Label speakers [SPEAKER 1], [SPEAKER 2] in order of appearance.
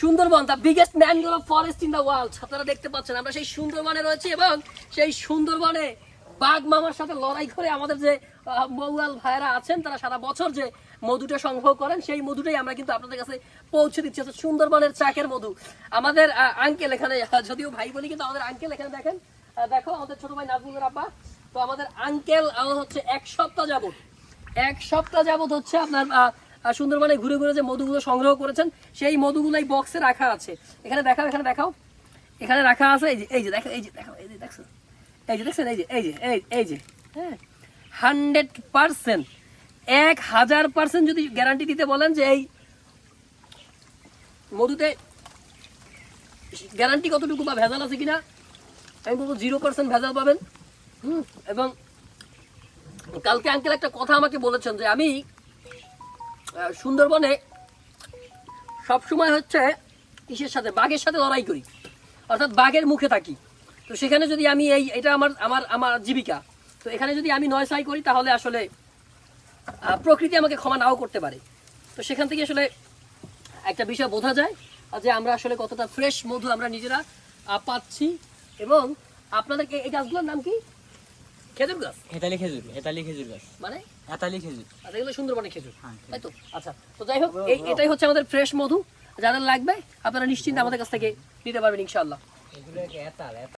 [SPEAKER 1] Sundarban the biggest mangrove forest in the world আপনারা দেখতে পাচ্ছেন, আমরা সেই সুন্দরবনে রয়েছি এবং সেই সুন্দরবনে বাঘ মামার সাথে লড়াই করে আমাদের যে মৌয়াল ভাইয়েরা আছেন, তারা সারা বছর যে মধুটা সংগ্রহ করেন, সেই মধুটাই আমরা কিন্তু আপনাদের কাছে পৌঁছে দিচ্ছি। অর্থাৎ সুন্দরবনের চাকের মধু। আমাদের আঙ্কেল এখানে যদিও ভাই বলি, কিন্তু আমাদের আঙ্কেল এখানে দেখেন দেখো, আমাদের ছোট ভাই নাজমুলের আব্বা, তো আমাদের আঙ্কেল হচ্ছে এক সপ্তাহ যাবত এক সপ্তাহ যাবত হচ্ছে আপনার সুন্দরবনে ঘুরে ঘুরে যে মধুগুলো সংগ্রহ করেছেন, সেই মধুগুলো এই বক্সে রাখা আছে। এখানে দেখাও এখানে দেখাও। এখানে রাখা আছে, এই যে এই যে দেখো এই যে দেখো এই যে দেখছ এই যে, দেখছেন? এই যে এই যে, এই এই যে হ্যাঁ? হান্ড্রেড পার্সেন্ট, এক হাজার পার্সেন্ট যদি গ্যারান্টি দিতে বলেন যে এই মধুতে গ্যারান্টি কতটুকু বা ভেজাল আছে কিনা, আমি বলব জিরো পার্সেন্ট ভেজাল পাবেন। হুম? এবং কালকে আঙ্কেল একটা কথা আমাকে বলেছেন যে আমি সুন্দরবনে সবসময় হচ্ছে কিসের সাথে? বাঘের সাথে লড়াই করি। অর্থাৎ বাঘের মুখে থাকি। তো সেখানে যদি আমি এই এটা আমার আমার আমার জীবিকা। তো এখানে যদি আমি নয় সাই করি, তাহলে আসলে প্রকৃতি আমাকে ক্ষমা নাও করতে পারে। তো সেখান থেকে আসলে একটা বিষয় বোঝা যায় যে আমরা আসলে কতটা ফ্রেশ মধু আমরা নিজেরা পাচ্ছি এবং আপনাদেরকে এই গাছগুলোর নাম কি? খেজুর গাছ?
[SPEAKER 2] হেতালি খেজুর হেতালি খেজুর গাছ।
[SPEAKER 1] মানে?
[SPEAKER 2] হেতালি খেজুর।
[SPEAKER 1] আচ্ছা এগুলো সুন্দরবনে খেজুর।
[SPEAKER 2] হ্যাঁ,
[SPEAKER 1] তাই তো? আচ্ছা তো যাই হোক এই এটাই হচ্ছে আমাদের ফ্রেশ মধু। যাদের লাগবে আপনারা নিশ্চিন্তে আমাদের কাছ থেকে নিতে পারবেন ইনশাআল্লাহ।